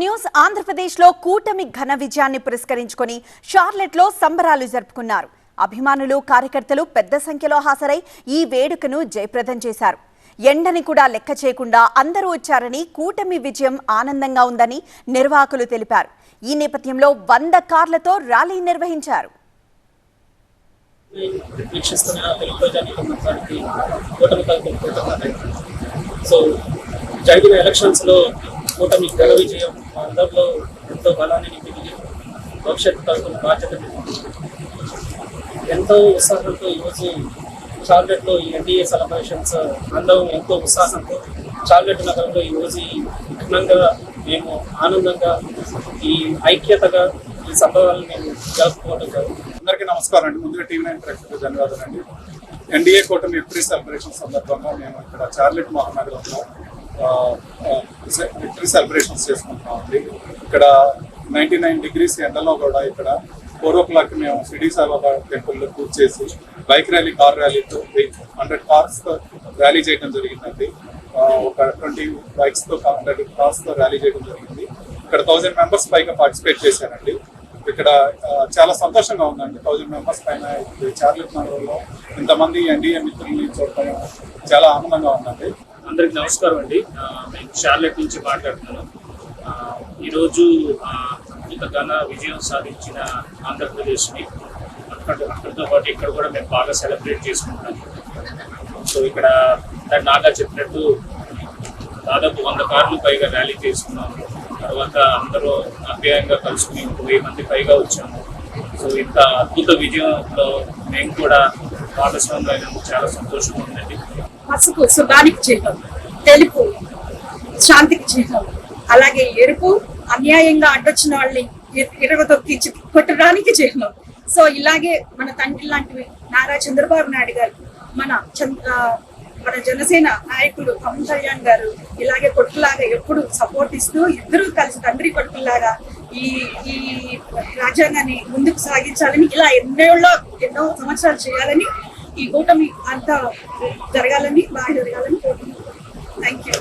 News ఆంధ్రప్రదేశ్లో కూటమి ఘన విజయాన్ని పురస్కరించుకొని షార్లెట్లో సంబరాలు జరుపుకున్నారు. అభిమానులు కార్యకర్తలు పెద్ద సంఖ్యలో హాజరై ఈ వేడుకను జయప్రదం చేశారు. ఎండని కూడా లెక్క చేయకుండా అందరూ వచ్చారని కూటమి విజయం ఆనందంగా ఉందని నిర్వాహకులు తెలిపారు. ఈ నేపథ్యంలో వంద కార్లతో ర్యాలీ నిర్వహించారు. సో జరిగిన ఎలక్షన్స్లో కూటమి ఘన విజయం మా అందరిలో ఎంతో బలాన్ని పెరిగి భవిష్యత్తు తరపున బాధ్యత ఎంతో ఉత్సాహంతో ఈరోజు చార్లెట్లో ఈ ఎన్డీఏ సెలబ్రేషన్స్ అందరం ఎంతో ఉత్సాహంతో చార్లెట్ నగరంలో ఈ ఈ ఘనంగా మేము ఆనందంగా ఈ ఐక్యతగా ఈ సంభవాలను మేము జరుపుకోవడం జరుగుతుంది. అందరికీ నమస్కారం అండి. ముందుగా టీవీ నైన్ ప్రేక్షకులకు ధన్యవాదాలు అండి ఎన్డీఏ కూటమి ఎప్రీ సెలబ్రేషన్ సందర్భంగా మేము ఇక్కడ చార్లెట్ మహానగరంలో విక్టరీ సెలబ్రేషన్స్ చేసుకుంటున్నాం అండి. ఇక్కడ నైన్టీ నైన్ డిగ్రీస్ ఎండలో కూడా ఇక్కడ ఫోర్ ఓ క్లాక్ మేము షిడీ సాయిబాబా టెంపుల్లో పూజ చేసి బైక్ ర్యాలీ కార్ ర్యాలీతో హండ్రెడ్ కార్స్తో ర్యాలీ చేయడం జరిగిందండి. ఒక ట్వంటీ బైక్స్తో హండ్రెడ్ కార్స్తో ర్యాలీ చేయడం జరిగింది. ఇక్కడ థౌజండ్ మెంబర్స్ పైగా పార్టిసిపేట్ చేశారండి. ఇక్కడ చాలా సంతోషంగా ఉందండి. థౌజండ్ మెంబర్స్ పైన చార్లెట్ నగరంలో ఇంతమంది ఎన్డీఏ మిత్రుల్ని చూడటం చాలా ఆనందంగా ఉందండి. అందరికి నమస్కారం అండి. నేను షార్లెట్ నుంచి మాట్లాడుతున్నాను ఈరోజు ఆ, విజయం సాధించిన ఆంధ్రప్రదేశ్ని అక్కడ అక్కడితో పాటు ఇక్కడ కూడా మేము బాగా సెలబ్రేట్ చేసుకుంటాం సో ఇక్కడ నాగా చెప్పినట్టు దాదాపు వంద కార్లు పైగా ర్యాలీ చేసుకున్నాము తర్వాత అందరూ అభ్యాయంగా కలుసుకుని ఒక వెయ్యి మంది పైగా వచ్చాము. సో ఇంత అద్భుత విజయంలో మేము కూడా భాగస్వామ్యం అయినందుకు చాలా సంతోషంగా ఉందండి. పసుపు సుఖానికి చిహ్నం తెలుపు శాంతికి చిహ్నం అలాగే ఎరుపు అన్యాయంగా అడ్డొచ్చిన వాళ్ళని ఇరగతొక్కి కొట్టడానికి చిహ్నం. సో ఇలాగే మన తండ్రి లాంటివి నారా చంద్రబాబు నాయుడు గారు మన ఆ, మన జనసేన నాయకులు పవన్ కళ్యాణ్ గారు ఇలాగే కొట్టులాగా ఎప్పుడు సపోర్ట్ ఇస్తూ ఇద్దరు కలిసి తండ్రి కొట్టులాగా ఈ ఈ రాజ్యాంగాన్ని ముందుకు సాగించాలని ఇలా ఎన్నో ఎన్నో సంవత్సరాలు చేయాలని ఈ కూటమి అంతా జరగాలని బాగా జరగాలని కోరుకుంటున్నాను థ్యాంక్ యూ